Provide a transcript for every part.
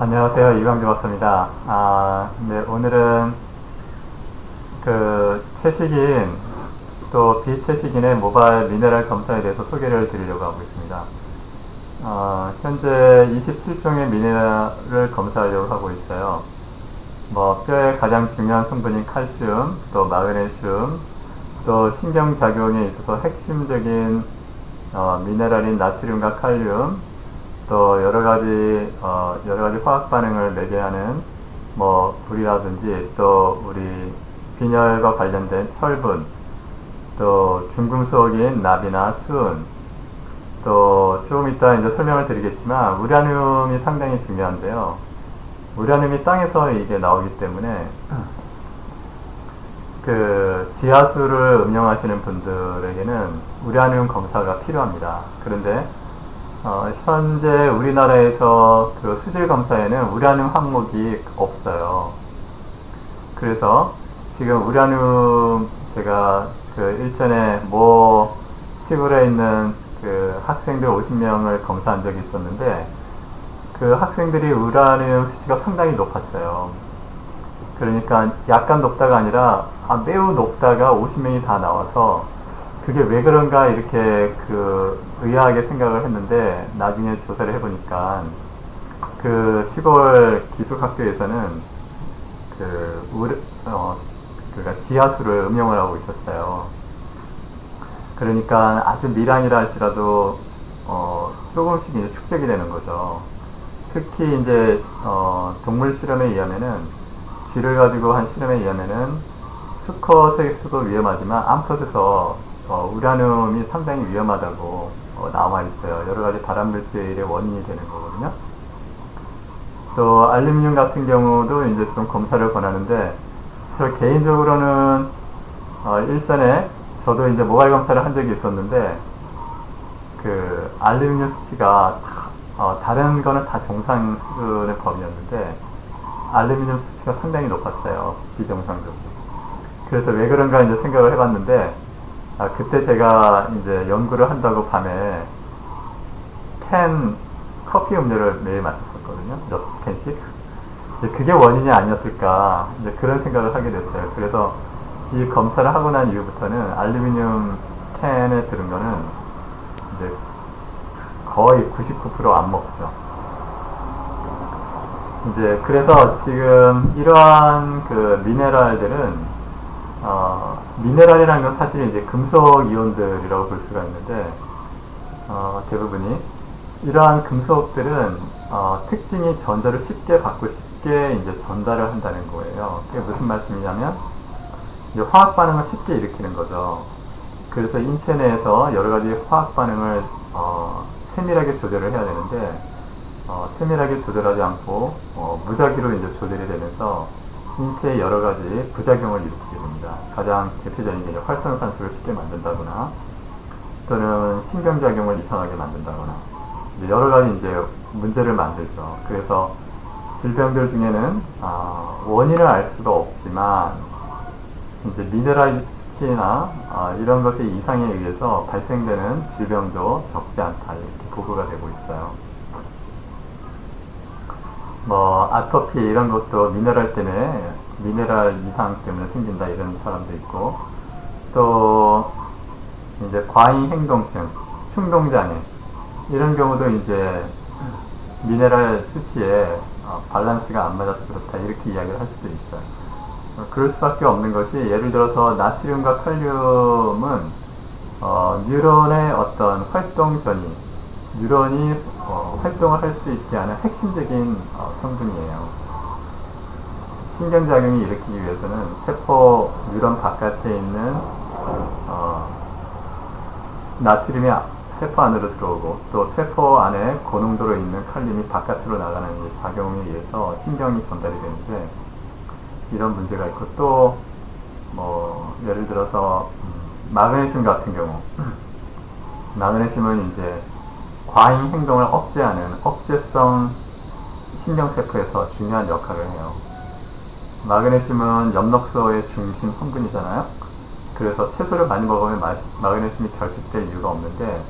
안녕하세요. 이광주 박사입니다. 아, 네, 오늘은 그 채식인 또 비채식인의 모바일 미네랄 검사에 대해서 소개를 드리려고 하고 있습니다. 어, 현재 27종의 미네랄을 검사하려고 하고 있어요. 뭐 뼈의 가장 중요한 성분인 칼슘, 또 마그네슘, 또 신경작용에 있어서 핵심적인 어, 미네랄인 나트륨과 칼륨, 또 여러 가지 어, 여러 가지 화학 반응을 매개하는 뭐 불이라든지 또 우리 빈혈과 관련된 철분, 또 중금속인 납이나 순, 또 조금 이따 이제 설명을 드리겠지만 우라늄이 상당히 중요한데요. 우라늄이 땅에서 이게 나오기 때문에 그 지하수를 음용하시는 분들에게는 우라늄 검사가 필요합니다. 그런데 어, 현재 우리나라에서 그 수질 검사에는 우라늄 항목이 없어요. 그래서 지금 우라늄 제가 그 일전에 모 시골에 있는 그 학생들 50명을 검사한 적이 있었는데 그 학생들이 우라늄 수치가 상당히 높았어요. 그러니까 약간 높다가 아니라 아, 매우 높다가 50명이 다 나와서 그게 왜 그런가 이렇게 그 의아하게 생각을 했는데 나중에 조사를 해보니까 그 시골 기숙학교에서는 그 우르 어 그러니까 지하수를 음용을 하고 있었어요. 그러니까 아주 미량이라 할지라도 어 조금씩 이제 축적이 되는 거죠. 특히 이제 어 동물 실험에 의하면은 쥐를 가지고 한 실험에 의하면은 수컷에서도 위험하지만 암컷에서 어, 우라늄이 상당히 위험하다고 어, 나와 있어요. 여러 가지 발암 물질의 원인이 되는 거거든요. 또 알루미늄 같은 경우도 이제 좀 검사를 권하는데 저 개인적으로는 어, 일전에 저도 이제 모바일 검사를 한 적이 있었는데 그 알루미늄 수치가 다, 어, 다른 거는 다 정상 수준의 범위였는데 알루미늄 수치가 상당히 높았어요. 비정상적으로. 그래서 왜 그런가 이제 생각을 해봤는데 아, 그때 제가 이제 연구를 한다고 밤에 캔 커피 음료를 매일 마셨었거든요. 몇 캔씩. 그게 원인이 아니었을까. 이제 그런 생각을 하게 됐어요. 그래서 이 검사를 하고 난 이후부터는 알루미늄 캔에 들은 거는 이제 거의 99%안 먹죠. 이제 그래서 지금 이러한 그 미네랄들은 어, 미네랄이라는 건 사실 이제 금속 이온들이라고 볼 수가 있는데 어, 대부분이 이러한 금속들은 어, 특징이 전자를 쉽게 받고 쉽게 이제 전달을 한다는 거예요. 그게 무슨 말씀이냐면 이제 화학 반응을 쉽게 일으키는 거죠. 그래서 인체 내에서 여러 가지 화학 반응을 어, 세밀하게 조절을 해야 되는데 어, 세밀하게 조절하지 않고 어, 무작위로 이제 조절이 되면서 인체에 여러 가지 부작용을 일으키게 됩니다. 가장 대표적인 게 활성산소를 쉽게 만든다거나 또는 신경작용을 이상하게 만든다거나 여러 가지 이제 문제를 만들죠. 그래서 질병들 중에는 아, 원인을 알 수가 없지만 이제 미네랄 수치나 아, 이런 것의 이상에 의해서 발생되는 질병도 적지 않다 이렇게 보고가 되고 있어요. 뭐 아토피 이런 것도 미네랄 때문에 미네랄 이상 때문에 생긴다 이런 사람도 있고 또 이제 과잉 행동증, 충동장애 이런 경우도 이제 미네랄 수치에 어, 밸런스가 안 맞아서 그렇다 이렇게 이야기를 할 수도 있어요. 어, 그럴 수밖에 없는 것이 예를 들어서 나트륨과 칼륨은 어, 뉴런의 어떤 활동 전이 뉴런이 어, 활동을 할 수 있게 하는 핵심적인 어, 성분이에요. 신경작용이 일으키기 위해서는 세포 뉴런 바깥에 있는 어, 나트륨이 아- 세포 안으로 들어오고 또 세포 안에 고농도로 있는 칼륨이 바깥으로 나가는 이 작용에 의해서 신경이 전달이 되는데 이런 문제가 있고 또 뭐 예를 들어서 음, 마그네슘 같은 경우 마그네슘은 이제 과잉 행동을 억제하는 억제성 신경세포에서 중요한 역할을 해요. 마그네슘은 엽록소의 중심 성분이잖아요. 그래서 채소를 많이 먹으면 마, 마그네슘이 결핍될 이유가 없는데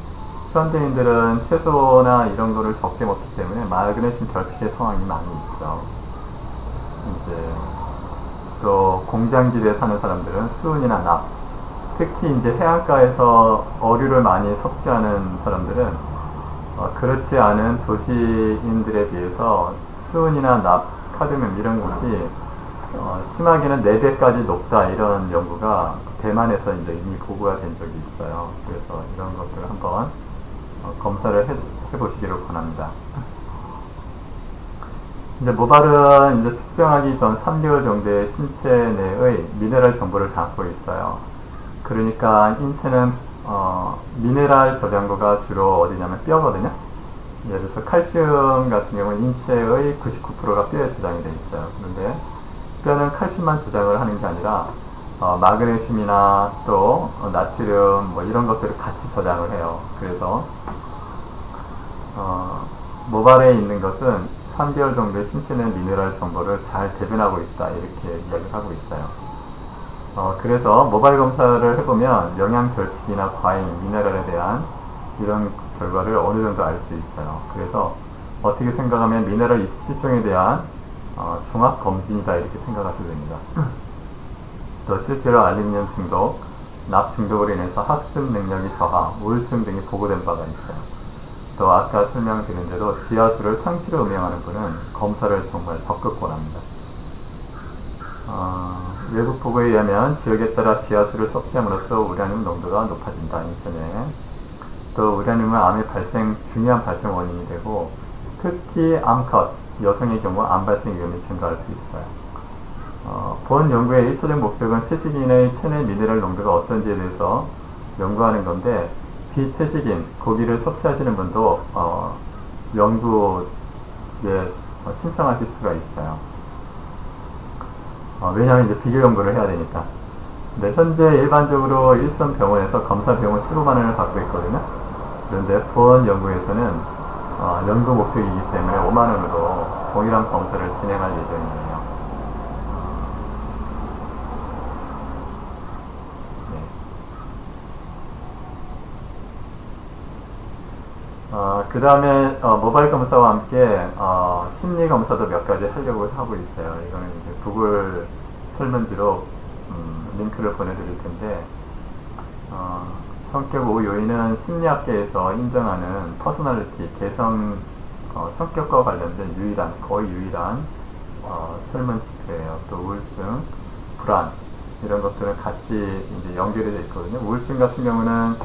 현대인들은 채소나 이런 거를 적게 먹기 때문에 마그네슘 결핍의 상황이 많이 있죠. 이제 또 공장지대에 사는 사람들은 수은이나 납, 특히 이제 해안가에서 어류를 많이 섭취하는 사람들은 어, 그렇지 않은 도시인들에 비해서 수은이나 납, 카드뮴 이런 것이 어, 심하게는 4배까지 높다 이런 연구가 대만에서 이제 이미 보고가 된 적이 있어요. 그래서 이런 것들을 한번 어, 검사를 해, 해보시기를 권합니다. 이제 모발은 이제 측정하기 전 3개월 정도의 신체 내의 미네랄 정보를 담고 있어요. 그러니까 인체는 어, 미네랄 저장고가 주로 어디냐면 뼈거든요. 예를 들어서 칼슘 같은 경우는 인체의 99%가 뼈에 저장이 되어 있어요. 그런데 뼈는 칼슘만 저장을 하는 게 아니라 어, 마그네슘이나 또 어, 나트륨 뭐 이런 것들을 같이 저장을 해요. 그래서 어, 모발에 있는 것은 3개월 정도의 신체 내 미네랄 정보를 잘 대변하고 있다 이렇게 이야기를 하고 있어요. 어, 그래서 모발 검사를 해보면 영양 결핍이나 과잉, 미네랄에 대한 이런 결과를 어느 정도 알 수 있어요. 그래서 어떻게 생각하면 미네랄 27종에 대한 어, 종합 검진이다 이렇게 생각하셔도 됩니다. 또 실제로 알루미늄 중독, 납 중독으로 인해서 학습 능력이 저하, 우울증 등이 보고된 바가 있어요. 또 아까 설명드린 대로 지하수를 상시로 음용하는 분은 검사를 정말 적극 권합니다. 어, 외국 보고에 의하면 지역에 따라 지하수를 섭취함으로써 우라늄 농도가 높아진다. 인천에. 또 우라늄은 암의 발생, 중요한 발생 원인이 되고 특히 암컷, 여성의 경우 암 발생 위험이 증가할 수 있어요. 어, 본 연구의 1차적 목적은 채식인의 체내 미네랄 농도가 어떤지에 대해서 연구하는 건데 비채식인 고기를 섭취하시는 분도 어, 연구에 어, 신청하실 수가 있어요. 어, 왜냐하면 이제 비교 연구를 해야 되니까. 근데 현재 일반적으로 일선 병원에서 검사 비용은 15만 원을 받고 있거든요. 그런데 본 연구에서는 어, 연구 목적이기 때문에 5만 원으로 동일한 검사를 진행할 예정이에요. 네. 어, 그 다음에 어, 모바일 검사와 함께 어, 심리 검사도 몇 가지 하려고 하고 있어요. 이거는 이제 구글 설문지로 음, 링크를 보내드릴 텐데 어, 성격 5 요인은 심리학계에서 인정하는 퍼스널리티, 개성, 어, 성격과 관련된 유일한, 거의 유일한 어, 설문 지표예요. 또 우울증, 불안 이런 것들은 같이 이제 연결이 되어 있거든요. 우울증 같은 경우는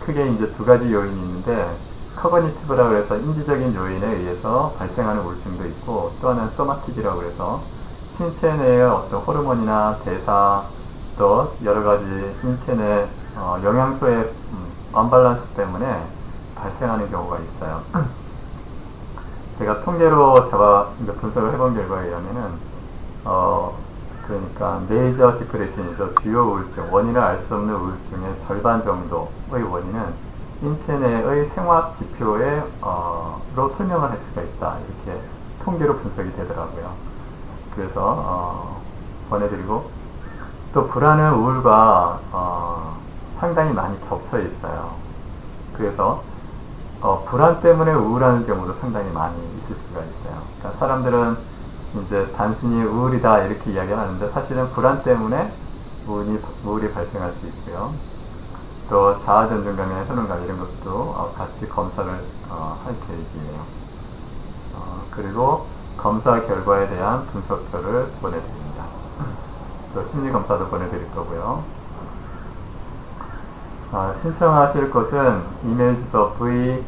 크게 이제 두 가지 요인이 있는데 커거니티브라고 해서 인지적인 요인에 의해서 발생하는 우울증도 있고 또 하나는 소마틱이라고 해서 신체 내의 어떤 호르몬이나 대사 또 여러 가지 신체 내 어, 영양소의 음, 언밸런스 때문에 발생하는 경우가 있어요. 제가 통계로 잡아 분석을 해본 결과에 의하면은 어 그러니까 메이저 디프레션이죠 주요 우울증 원인을 알 수 없는 우울증의 절반 정도의 원인은 인체 내의 생화학 지표에 어 로 설명을 할 수가 있다 이렇게 통계로 분석이 되더라고요. 그래서 어, 보내드리고 또 불안은 우울과 어, 상당히 많이 겹쳐 있어요. 그래서 어, 불안 때문에 우울하는 경우도 상당히 많이 있을 수가 있어요. 그러니까 사람들은 이제 단순히 우울이다 이렇게 이야기하는데 사실은 불안 때문에 우울이, 우울이 발생할 수 있고요. 또 자아전증감이나 현운감 이런 것도 어, 같이 검사를 어, 할 계획이에요. 어, 그리고 검사 결과에 대한 분석표를 보내드립니다. 또 심리검사도 보내드릴 거고요. 아, 신청하실 곳은 이메일 주소 v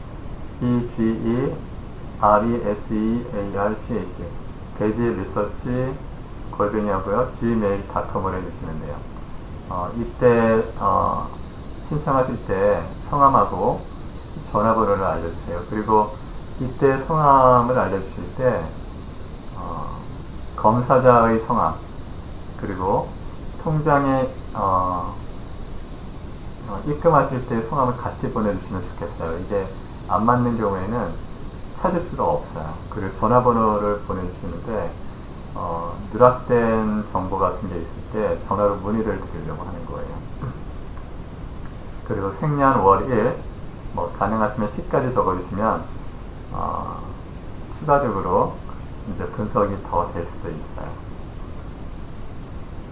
e g e r e s e a r c h 베지 리서치 골뱅이 하고요 gmail.com으로 해주시면 돼요. 어, 이때 어, 신청하실 때 성함하고 전화번호를 알려주세요. 그리고 이때 성함을 알려주실 때 어, 검사자의 성함 그리고 통장에 어, 어, 입금하실 때 성함을 같이 보내주시면 좋겠어요. 이게 안 맞는 경우에는 찾을 수가 없어요. 그리고 전화번호를 보내주시는데 어, 누락된 정보 같은 게 있을 때 전화로 문의를 드리려고 하는 거예요. 그리고 생년 월 1, 뭐 가능하시면 10까지 적어주시면 어, 추가적으로 이제 분석이 더 될 수도 있어요.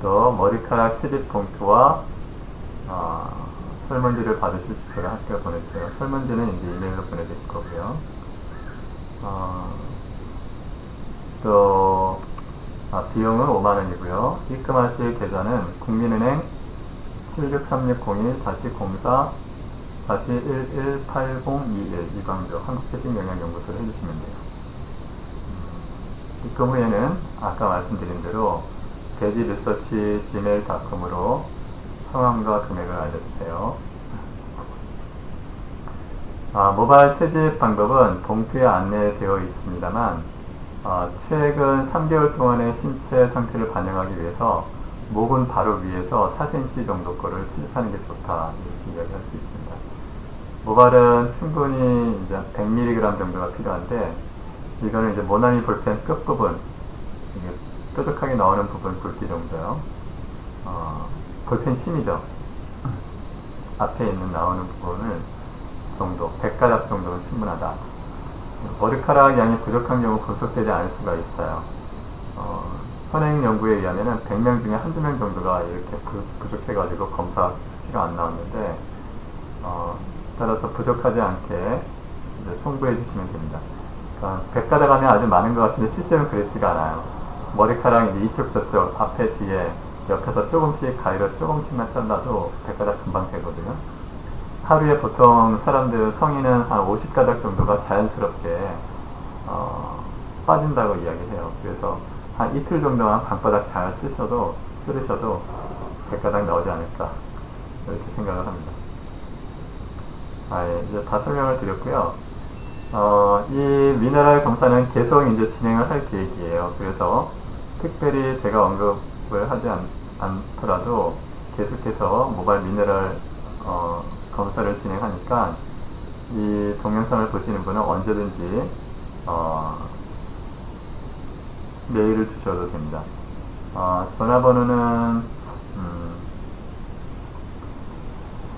또 머리카락 채집 봉투와 어, 설문지를 받으실 수 있도록 학교에 보내주세요. 설문지는 이제 이메일로 보내드릴 거고요. 어, 또 아, 비용은 5만원이고요. 입금하실 계좌는 국민은행 76360-04 다시 118021 이광조 한국채식영양연구소를 해주시면 돼요. 음, 입금 후에는 아까 말씀드린 대로 돼지 리서치 gmail.com으로 성함과 금액을 알려주세요. 아, 모바일 채집 방법은 봉투에 안내되어 있습니다만 아, 최근 3개월 동안의 신체 상태를 반영하기 위해서 목은 바로 위에서 4cm 정도 거를 수집하는 게 좋다 이렇게 이야기할 수 있습니다. 모발은 충분히 이제 100mg 정도가 필요한데 이거는 이제 모나미 볼펜 끝 부분 뾰족하게 나오는 부분 굵기 정도요. 어, 볼펜 심이죠. 앞에 있는 나오는 부분을 정도 100가닥 정도는 충분하다. 머리카락 양이 부족한 경우 분석되지 않을 수가 있어요. 어, 선행 연구에 의하면은 100명 중에 한두 명 정도가 이렇게 부, 부족해가지고 검사 수치가 안 나왔는데, 어, 따라서 부족하지 않게 송부해 주시면 됩니다. 그러니까 100가닥 하면 아주 많은 것 같은데 실제는 그렇지가 않아요. 머리카락 이제 이쪽 저쪽 앞에 뒤에 옆에서 조금씩 가위로 조금씩만 잘라도 100가닥 금방 되거든요. 하루에 보통 사람들 성인은 한 50가닥 정도가 자연스럽게 어, 빠진다고 이야기해요. 그래서 한 이틀 정도만 방바닥 잘 쓰셔도 쓰셔도 100가닥 나오지 않을까 이렇게 생각을 합니다. 아, 예, 이제 다 설명을 드렸고요. 어, 이 미네랄 검사는 계속 이제 진행을 할 계획이에요. 그래서 특별히 제가 언급을 하지 않, 않더라도 계속해서 모바일 미네랄 어, 검사를 진행하니까 이 동영상을 보시는 분은 언제든지 어, 메일을 주셔도 됩니다. 어, 전화번호는 음,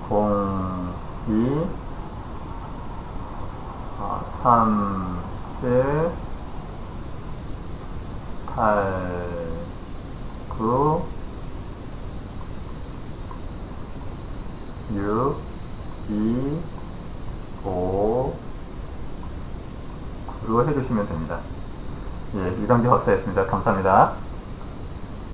02 어, 3 7 8 9 6 2 5 9로 해주시면 됩니다. 예, 이광재 박사였습니다. 감사합니다.